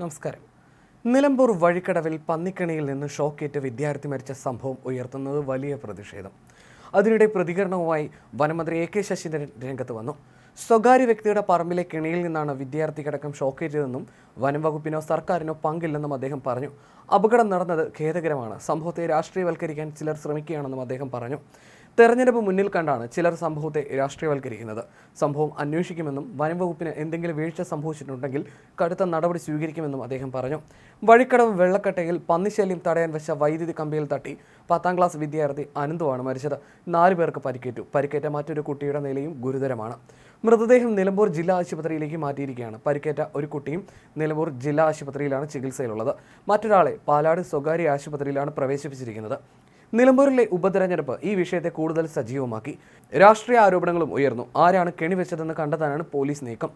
നമസ്കാരം. നിലമ്പൂർ വഴിക്കടവിൽ പന്നിക്കണിയിൽ നിന്ന് ഷോക്കേറ്റ് വിദ്യാർത്ഥി മരിച്ച സംഭവം ഉയർത്തുന്നത് വലിയ പ്രതിഷേധം. അതിനിടെ പ്രതികരണവുമായി വനമന്ത്രി എ കെ ശശീന്ദ്രൻ രംഗത്ത് വന്നു. സ്വകാര്യ വ്യക്തിയുടെ പറമ്പിലെ കിണിയിൽ നിന്നാണ് വിദ്യാർത്ഥി വിദ്യാർത്ഥിക്കടക്കം ഷോക്കേറ്റതെന്നും വനം വകുപ്പിനോ സർക്കാരിനോ പങ്കില്ലെന്നും അദ്ദേഹം പറഞ്ഞു. അപകടം നടന്നത് ഖേദകരമാണ്. സംഭവത്തെ രാഷ്ട്രീയവൽക്കരിക്കാൻ ചിലർ ശ്രമിക്കുകയാണെന്നും അദ്ദേഹം പറഞ്ഞു. തെരഞ്ഞെടുപ്പ് മുന്നിൽ കണ്ടാണ് ചിലർ സംഭവത്തെ രാഷ്ട്രീയവൽക്കരിക്കുന്നത്. സംഭവം അന്വേഷിക്കുമെന്നും വനംവകുപ്പിന് എന്തെങ്കിലും വീഴ്ച സംഭവിച്ചിട്ടുണ്ടെങ്കിൽ കടുത്ത നടപടി സ്വീകരിക്കുമെന്നും അദ്ദേഹം പറഞ്ഞു. വഴിക്കടവ് വെള്ളക്കട്ടയിൽ പന്നിശല്യം തടയാൻ വെച്ച വൈദ്യുതി കമ്പിയിൽ തട്ടി പത്താം ക്ലാസ് വിദ്യാർത്ഥി അനന്തുവാണ് മരിച്ചത്. നാലു പേർക്ക് പരിക്കേറ്റു. പരിക്കേറ്റ മറ്റൊരു കുട്ടിയുടെ നിലയും ഗുരുതരമാണ്. മൃതദേഹം നിലമ്പൂർ ജില്ലാ ആശുപത്രിയിലേക്ക് മാറ്റിയിരിക്കുകയാണ്. പരിക്കേറ്റ ഒരു കുട്ടിയും നിലമ്പൂർ ജില്ലാ ആശുപത്രിയിലാണ് ചികിത്സയിലുള്ളത്. മറ്റൊരാളെ പാലാട് സ്വകാര്യ ആശുപത്രിയിലാണ് പ്രവേശിപ്പിച്ചിരിക്കുന്നത്. നിലമ്പൂരിലെ ഉപതെരഞ്ഞെടുപ്പ് ഈ വിഷയത്തെ കൂടുതൽ സജീവമാക്കി. രാഷ്ട്രീയ ആരോപണങ്ങളും ഉയർന്നു. ആരാണ് കെണിവെച്ചതെന്ന് കണ്ടെത്താനാണ് പോലീസ് നീക്കം.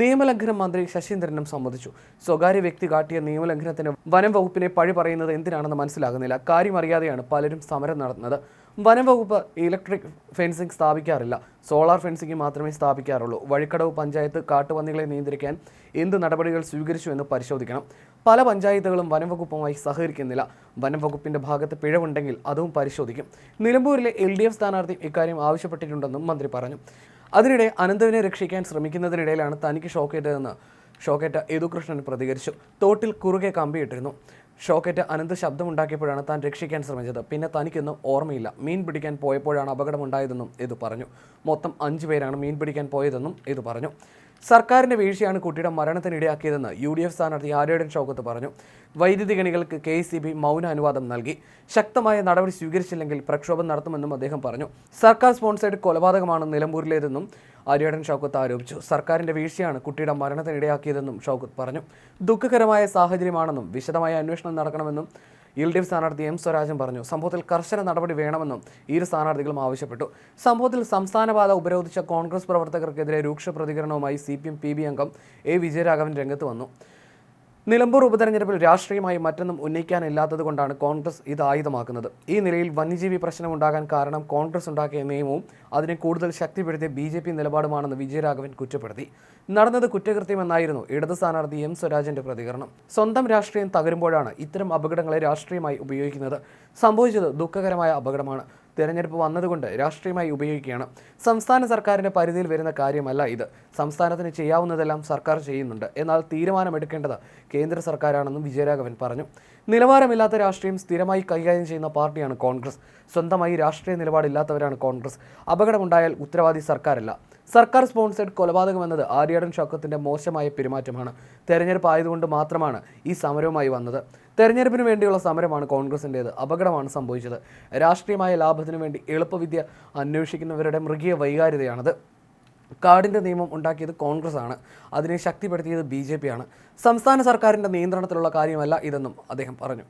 നിയമലംഘനം മന്ത്രി ശശീന്ദ്രനും സമ്മതിച്ചു. സ്വകാര്യ വ്യക്തി കാട്ടിയ നിയമലംഘനത്തിന് വനം വകുപ്പിനെ പഴി പറയുന്നത് എന്തിനാണെന്ന് മനസ്സിലാകുന്നില്ല. കാര്യമറിയാതെയാണ് പലരും സമരം നടത്തുന്നത്. വനം വകുപ്പ് ഇലക്ട്രിക് ഫെൻസിംഗ് സ്ഥാപിക്കാറില്ല. സോളാർ ഫെൻസിംഗ് മാത്രമേ സ്ഥാപിക്കാറുള്ളൂ. വഴിക്കടവ് പഞ്ചായത്ത് കാട്ടുപന്നികളെ നിയന്ത്രിക്കാൻ എന്ത് നടപടികൾ സ്വീകരിച്ചു എന്ന് പരിശോധിക്കണം. പല പഞ്ചായത്തുകളും വനംവകുപ്പുമായി സഹകരിക്കുന്നില്ല. വനംവകുപ്പിന്റെ ഭാഗത്ത് പിഴവുണ്ടെങ്കിൽ അതും പരിശോധിക്കും. നിലമ്പൂരിലെ എൽ ഡി എഫ് സ്ഥാനാർത്ഥി ഇക്കാര്യം ആവശ്യപ്പെട്ടിട്ടുണ്ടെന്നും മന്ത്രി പറഞ്ഞു. അതിനിടെ അനന്തവിനെ രക്ഷിക്കാൻ ശ്രമിക്കുന്നതിനിടയിലാണ് തനിക്ക് ഷോക്കേറ്റതെന്ന് ഷോക്കേറ്റ യദുകൃഷ്ണൻ പ്രതികരിച്ചു. തോട്ടിൽ കുറുകെ കമ്പിയിട്ടിരുന്നു. ഷോക്കേറ്റ് അനന്ത് ശബ്ദമുണ്ടാക്കിയപ്പോഴാണ് താൻ രക്ഷിക്കാൻ ശ്രമിച്ചത്. പിന്നെ തനിക്കൊന്നും ഓർമ്മയില്ല. മീൻ പിടിക്കാൻ പോയപ്പോഴാണ് അപകടമുണ്ടായതെന്നും ഇത് പറഞ്ഞു. മൊത്തം അഞ്ചു പേരാണ് മീൻ പിടിക്കാൻ പോയതെന്നും ഇത് പറഞ്ഞു. സർക്കാരിന്റെ വീഴ്ചയാണ് കുട്ടിയുടെ മരണത്തിനിടയാക്കിയതെന്ന് യു ഡി എഫ് സ്ഥാനാർത്ഥി ആര്യടൻ ഷൗക്കത്ത് പറഞ്ഞു. വൈദ്യുതി ഗണികൾക്ക് കെ സി ബി മൗന അനുവാദം നൽകി. ശക്തമായ നടപടി സ്വീകരിച്ചില്ലെങ്കിൽ പ്രക്ഷോഭം നടത്തുമെന്നും അദ്ദേഹം പറഞ്ഞു. സർക്കാർ സ്പോൺസേഡ് കൊലപാതകമാണ് നിലമ്പൂരിലേതെന്നും ആര്യടൻ ഷൗക്കത്ത് ആരോപിച്ചു. സർക്കാരിന്റെ വീഴ്ചയാണ് കുട്ടിയുടെ മരണത്തിനിടയാക്കിയതെന്നും ഷൗക്കത്ത് പറഞ്ഞു. ദുഃഖകരമായ സാഹചര്യമാണെന്നും വിശദമായ അന്വേഷണം നടക്കണമെന്നും എൽ ഡി എഫ് സ്ഥാനാർത്ഥി എം സ്വരാജൻ പറഞ്ഞു സംഭവത്തിൽ കർശന നടപടി വേണമെന്നും ഇരു സ്ഥാനാർത്ഥികളും ആവശ്യപ്പെട്ടു. സംഭവത്തിൽ സംസ്ഥാനപാത ഉപരോധിച്ച കോൺഗ്രസ് പ്രവർത്തകർക്കെതിരെ രൂക്ഷ പ്രതികരണവുമായി C P M P B അംഗം എ വിജയരാഘവൻ രംഗത്ത് വന്നു. നിലമ്പൂർ ഉപതെരഞ്ഞെടുപ്പിൽ രാഷ്ട്രീയമായി മറ്റൊന്നും ഉന്നയിക്കാനില്ലാത്തത് കൊണ്ടാണ് കോൺഗ്രസ് ഇത് ആയുധമാക്കുന്നത്. ഈ നിലയിൽ വന്യജീവി പ്രശ്നമുണ്ടാകാൻ കാരണം കോൺഗ്രസ് ഉണ്ടാക്കിയ നിയമവും അതിനെ കൂടുതൽ ശക്തിപ്പെടുത്തിയ ബി ജെ പി നിലപാടുമാണെന്ന് വിജയരാഘവൻ കുറ്റപ്പെടുത്തി. നടന്നത് കുറ്റകൃത്യമെന്നായിരുന്നു ഇടത് സ്ഥാനാർത്ഥി എം സ്വരാജന്റെ പ്രതികരണം. സ്വന്തം രാഷ്ട്രീയം തകരുമ്പോഴാണ് ഇത്തരം അപകടങ്ങളെ രാഷ്ട്രീയമായി ഉപയോഗിക്കുന്നത്. സംഭവിച്ചത് ദുഃഖകരമായ അപകടമാണ്. തെരഞ്ഞെടുപ്പ് വന്നതുകൊണ്ട് രാഷ്ട്രീയമായി ഉപയോഗിക്കുകയാണ്. സംസ്ഥാന സർക്കാരിന്റെ പരിധിയിൽ വരുന്ന കാര്യമല്ല ഇത്. സംസ്ഥാനത്തിന് ചെയ്യാവുന്നതെല്ലാം സർക്കാർ ചെയ്യുന്നുണ്ട്. എന്നാൽ തീരുമാനമെടുക്കേണ്ടത് കേന്ദ്ര സർക്കാരാണെന്നും വിജയരാഘവൻ പറഞ്ഞു. നിലവാരമില്ലാത്ത രാഷ്ട്രീയം സ്ഥിരമായി കൈകാര്യം ചെയ്യുന്ന പാർട്ടിയാണ് കോൺഗ്രസ്. സ്വന്തമായി രാഷ്ട്രീയ നിലപാടില്ലാത്തവരാണ് കോൺഗ്രസ്. അപകടമുണ്ടായാൽ ഉത്തരവാദി സർക്കാരല്ല. സർക്കാർ സ്പോൺസേഡ് കൊലപാതകം എന്നത് ആര്യാടൻ ഷൗക്കത്തിന്റെ മോശമായ പെരുമാറ്റമാണ്. തെരഞ്ഞെടുപ്പ് ആയതുകൊണ്ട് മാത്രമാണ് ഈ സമരവുമായി വന്നത്. തെരഞ്ഞെടുപ്പിന് വേണ്ടിയുള്ള സമരമാണ് കോൺഗ്രസിന്റേത് അപകടമാണ് സംഭവിച്ചത്. രാഷ്ട്രീയമായ ലാഭത്തിനു വേണ്ടി എളുപ്പവിദ്യ അന്വേഷിക്കുന്നവരുടെ മൃഗീയ വൈകാര്യതയാണത് കാർഡിന്റെ നിയമം ഉണ്ടാക്കിയത് കോൺഗ്രസ് ആണ് അതിനെ ശക്തിപ്പെടുത്തിയത് ബി ജെ പി ആണ്. സംസ്ഥാന സർക്കാരിന്റെ നിയന്ത്രണത്തിലുള്ള കാര്യമല്ല ഇതെന്നും അദ്ദേഹം പറഞ്ഞു.